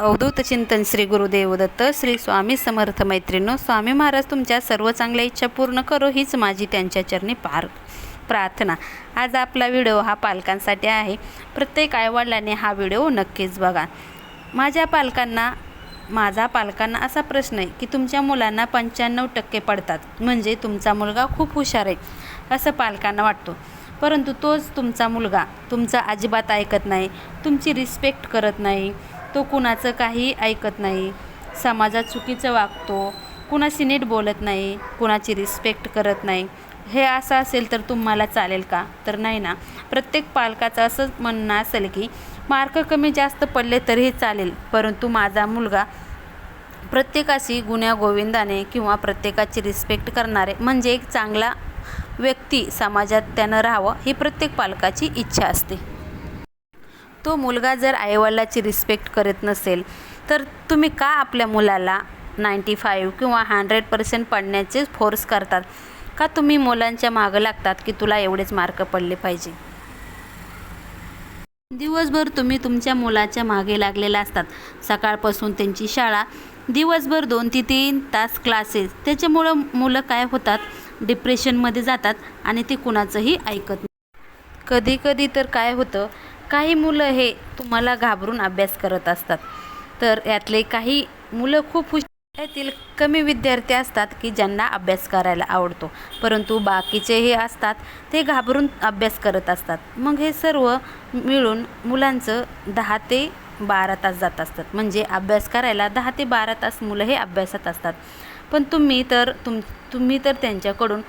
अवधूत चिंतन श्री गुरुदेव दत्त श्री स्वामी समर्थ मैत्रिणो स्वामी महाराज तुमच्या सर्व चांगल्या इच्छा पूर्ण करो हीच माझी त्यांच्या चरणी पार प्रार्थना. आज आपला व्हिडिओ हा पालकांसाठी आहे. प्रत्येक आईवडिलांनी हा व्हिडिओ नक्कीच बघा. माझ्या पालकांना माझा पालकांना असा प्रश्न आहे की तुमच्या मुलांना पंच्याण्णव टक्के पडतात. म्हणजे तुमचा मुलगा खूप हुशार आहे असं पालकांना वाटतो. परंतु तोच तुमचा मुलगा तुमचा अजिबात ऐकत नाही तुमची रिस्पेक्ट करत नाही. तो कुणाचं काही ऐकत नाही. समाजात चुकीचं वागतो. कुणाशी नीट बोलत नाही. कुणाची रिस्पेक्ट करत नाही. हे असं असेल तर तुम्हाला चालेल का? तर नाही ना. प्रत्येक पालकाचं असं म्हणणं असेल की मार्क कमी जास्त पडले तरीही चालेल. परंतु माझा मुलगा प्रत्येकाशी गुण्या गोविंदाने किंवा प्रत्येकाची रिस्पेक्ट करणारे म्हणजे एक चांगला व्यक्ती समाजात त्यानं राहावं ही प्रत्येक पालकाची इच्छा असते. तो मुलगा जर आईवडिलाची रिस्पेक्ट करत नसेल तर तुम्ही का आपल्या मुलाला नाईंटी फाईव्ह किंवा हंड्रेड पर्सेंट पडण्याचे फोर्स करतात? का तुम्ही मुलांच्या मागं लागतात की तुला एवढेच मार्क पडले पाहिजे? दिवसभर तुम्ही तुमच्या मुलाच्या मागे लागलेला असतात. सकाळपासून त्यांची शाळा दिवसभर दोन ते तीन तास क्लासेस त्याच्यामुळं मुलं काय होतात? डिप्रेशनमध्ये जातात आणि ते कुणाचंही ऐकत नाही. कधी कधी तर काय होतं? काही मुलं हे तुम्हाला घाबरून अभ्यास करत असतात. तर यातले काही मुलं खूप हुश यातील कमी विद्यार्थी असतात की ज्यांना अभ्यास करायला आवडतो. परंतु बाकीचे हे असतात ते घाबरून अभ्यास करत असतात. मग हे सर्व मिळून मुलांचं दहा ते बारा तास जात असतात. म्हणजे अभ्यास करायला दहा ते बारा तास मुलं हे अभ्यासात असतात. पण तुम्ही तर तुम तुम्ही तर त्यांच्याकडून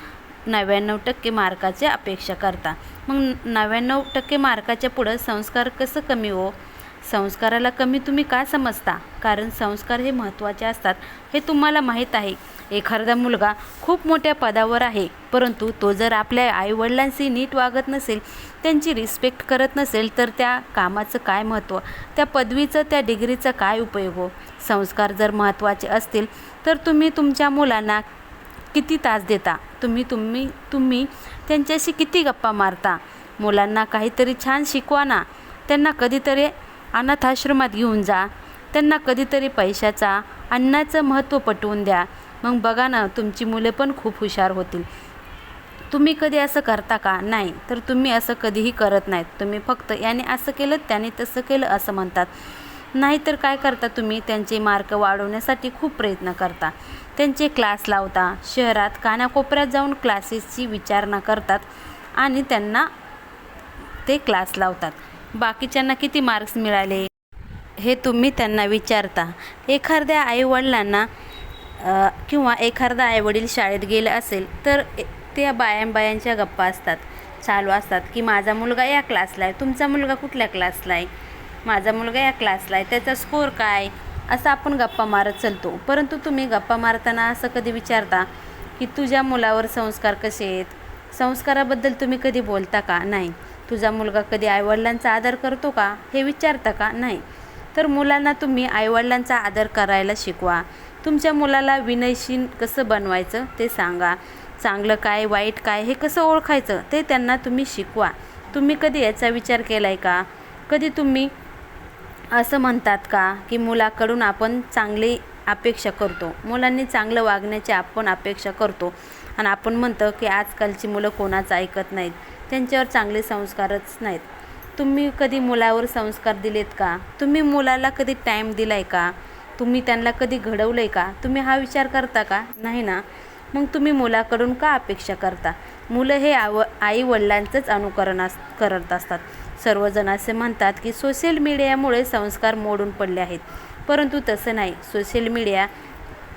नव्याण्णव टक्के मार्काची अपेक्षा करता. मग नव्याण्णव टक्के मार्काच्या पुढं संस्कार कसं कमी हो? संस्काराला कमी तुम्ही का समजता? कारण संस्कार हे महत्त्वाचे असतात हे तुम्हाला माहीत आहे. एखादा मुलगा खूप मोठ्या पदावर आहे परंतु तो जर आपल्या आईवडिलांशी नीट वागत नसेल त्यांची रिस्पेक्ट करत नसेल तर त्या कामाचं काय महत्त्व? त्या पदवीचं त्या डिग्रीचा काय उपयोग हो? संस्कार जर महत्त्वाचे असतील तर तुम्ही तुमच्या मुलांना किती तास देता? तुम्ही तुम्ही तुम्ही त्यांच्याशी किती गप्पा मारता? मुलांना काहीतरी छान शिकवा ना. त्यांना कधीतरी अनाथाश्रमात घेऊन जा. त्यांना कधीतरी पैशाचा अन्नाचं महत्त्व पटवून द्या. मग बघा ना तुमची मुले पण खूप हुशार होतील. तुम्ही कधी असं करता का? नाही. तर तुम्ही असं कधीही करत नाहीत. तुम्ही फक्त याने असं केलं त्याने तसं केलं असं म्हणतात. नाहीतर काय करता तुम्ही? त्यांचे मार्क वाढवण्यासाठी खूप प्रयत्न करता. त्यांचे क्लास लावता. शहरात कानाकोपऱ्यात जाऊन क्लासेसची विचारणा करतात आणि त्यांना ते क्लास लावतात. बाकीच्यांना किती मार्क्स मिळाले? हे तुम्ही त्यांना विचारता. एखाद्या आईवडिलांना किंवा एखादा आईवडील शाळेत गेलं असेल तर त्या बायां बायांच्या गप्पा असतात. चालू असतात की माझा मुलगा या क्लासला आहे. तुमचा मुलगा कुठल्या क्लासला आहे? माझा मुलगा या क्लासला आहे त्याचा स्कोर काय? असं आपण गप्पा मारत चालतो. परंतु तुम्ही गप्पा मारताना असं कधी विचारता की तुझ्या मुलावर संस्कार कसे आहेत? संस्काराबद्दल तुम्ही कधी बोलता का? नाही. तुझा मुलगा कधी आईवडिलांचा आदर करतो का? हे विचारता का? नाही. तर मुलांना तुम्ही आईवडिलांचा आदर करायला शिकवा. तुमच्या मुलाला विनयशील कसं बनवायचं ते सांगा. चांगलं काय वाईट काय हे कसं ओळखायचं ते त्यांना तुम्ही शिकवा. तुम्ही कधी याचा विचार केला आहे का? कधी तुम्ही असं म्हणतात का की मुलाकडून आपण चांगली अपेक्षा करतो. मुलांनी चांगलं वागण्याची आपण अपेक्षा करतो. आणि आपण म्हणतो की आजकालची मुलं कोणाचं ऐकत नाहीत. त्यांच्यावर चांगले संस्कारच नाहीत. तुम्ही कधी मुलावर संस्कार दिलेत का? तुम्ही मुलाला कधी टाईम दिला आहे का? तुम्ही त्यांना कधी घडवलं आहे का? तुम्ही हा विचार करता का? नाही ना. मग तुम्ही मुलाकडून का अपेक्षा करता? मुलं हे आव आई वडिलांचंच अनुकरण अस करत असतात. सर्वजण असे म्हणतात की सोशल मीडियामुळे संस्कार मोडून पडले आहेत. परंतु तसं नाही. सोशल मीडिया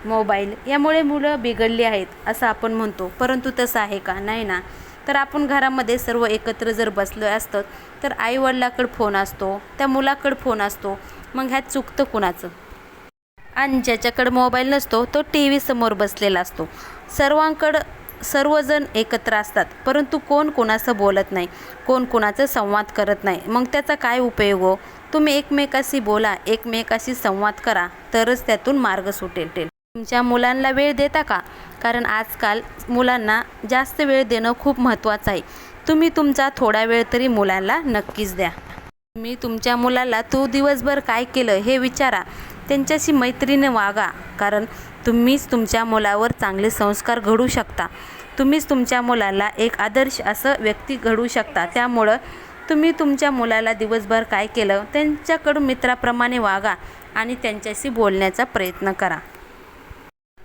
मोबाईल यामुळे मुलं बिघडली आहेत असं आपण म्हणतो. परंतु तसं आहे का? नाही ना. तर आपण घरामध्ये सर्व एकत्र जर बसलो असतं तर आईवडिलाकडं फोन असतो त्या मुलाकडं फोन असतो. मग ह्यात चुकतं कुणाचं? आणि ज्याच्याकडं मोबाईल नसतो तो टी व्ही समोर बसलेला असतो. सर्वांकडं सर्वजण एकत्र असतात. परंतु कोण कोणाचं बोलत नाही? कोण कोणाचं संवाद करत नाही? मग त्याचा काय उपयोग हो? तुम्ही एकमेकाशी बोला एकमेकाशी संवाद करा तरच त्यातून मार्ग सुटेल तुमच्या मुलांना वेळ देता का? कारण आजकाल मुलांना जास्त वेळ देणं खूप महत्त्वाचं आहे. तुम्ही तुमचा थोडा वेळ तरी मुलांना नक्कीच द्या. तुम्ही तुमच्या मुलाला तू दिवसभर काय केलं हे विचारा. त्यांच्याशी मैत्रीने वागा. कारण तुम्हीच तुमच्या मुलावर चांगले संस्कार घडू शकता. तुम्हीच तुमच्या मुलाला एक आदर्श असं व्यक्ती घडू शकता. त्यामुळं तुम्ही तुमच्या मुलाला दिवसभर काय केलं त्यांच्याकडून मित्राप्रमाणे वागा आणि त्यांच्याशी बोलण्याचा प्रयत्न करा.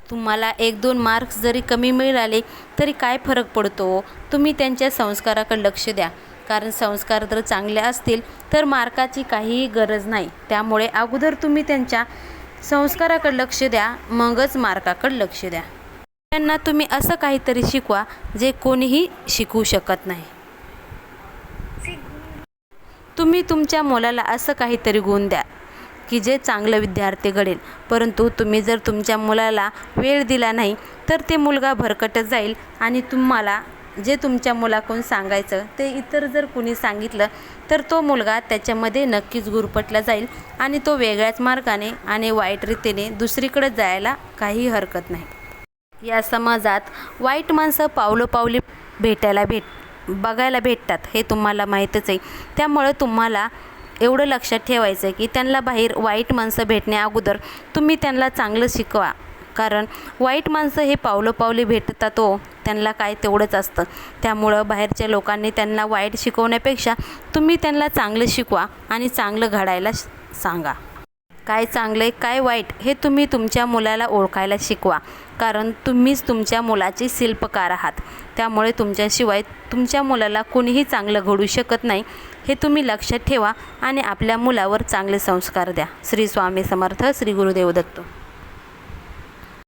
तुम्हाला एक दोन मार्क्स जरी कमी मिळाले तरी काय फरक पडतो? तुम्ही त्यांच्या संस्काराकडे लक्ष द्या. कारण संस्कार जर चांगले असतील तर मार्काची काहीही गरज नाही. त्यामुळे अगोदर तुम्ही त्यांच्या संस्काराकडे लक्ष द्या मगच मार्काकडे लक्ष द्या. त्यांना तुम्ही असं काहीतरी शिकवा जे कोणीही शिकवू शकत नाही. तुम्ही तुमच्या मुलाला असं काहीतरी गुण द्या की जे चांगलं विद्यार्थी घडेल. परंतु तुम्ही जर तुमच्या मुलाला वेळ दिला नाही तर ते मुलगा भरकटत जाईल आणि तुम्हाला जे तुमच्या मुलाकडून सांगायचं ते इतर जर कुणी सांगितलं तर तो मुलगा त्याच्यामध्ये नक्कीच गुरपटला जाईल आणि तो वेगळ्याच मार्गाने आणि वाईट रीतीने दुसरीकडे जायला काही हरकत नाही. या समाजात वाईट माणसं पावलोपावली भेटायला भेट बघायला भेटतात हे तुम्हाला माहीतच आहे. त्यामुळं तुम्हाला एवढं लक्षात ठेवायचं आहे की त्यांना बाहेर वाईट माणसं भेटण्या अगोदर तुम्ही त्यांना चांगलं शिकवा. कारण वाईट माणसं हे पावलोपावली भेटतात हो. त्यांना काय तेवढंच असतं. त्यामुळं बाहेरच्या लोकांनी त्यांना वाईट शिकवण्यापेक्षा तुम्ही त्यांना चांगलं शिकवा आणि चांगलं घडायला सांगा. काय चांगलं आहे काय वाईट हे तुम्ही तुमच्या मुलाला ओळखायला शिकवा. कारण तुम्हीच तुमच्या मुलाचे शिल्पकार आहात. त्यामुळे तुमच्याशिवाय तुमच्या मुलाला कोणीही चांगलं घडू शकत नाही. हे तुम्ही लक्षात ठेवा आणि आपल्या मुलावर चांगले संस्कार द्या. श्री स्वामी समर्थ श्री गुरुदेव दत्त.